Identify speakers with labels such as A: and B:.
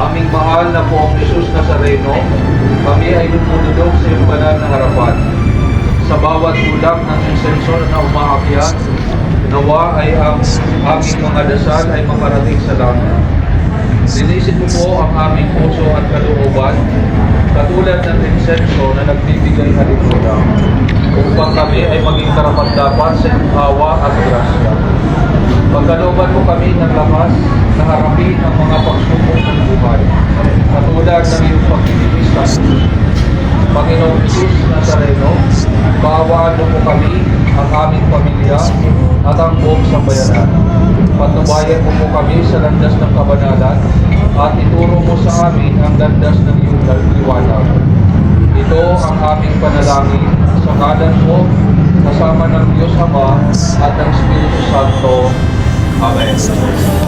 A: Aming mahal na poong Jesus Nazareno, kami ay lumududog sa iyong banal na harapan. Sa bawat tulak ng insenso na umaakyat, nawa ay ang aming mga dasal ay makarating sa langit. Linisin mo po ang aming puso at kalooban, katulad ng insenso na nagbibigay halimula, upang kami ay maging karapat-dapat sa awa at grasya. Pagkalooban mo kami ng lakas na harapin ang mga pagsubok ng katulad ng iyong pagtitipisan. Panginoong Jesus Nazareno, kaawaan mo kami, ang aming pamilya, at ang buong sambayanan. Patubayan mo po kami sa landas ng kabanalan, at ituro mo sa amin ang landas ng iyong liwanag. Ito ang aming panalangin sa kalan mo, kasama ng Diyos Ama at ng Espiritu Santo. Amen.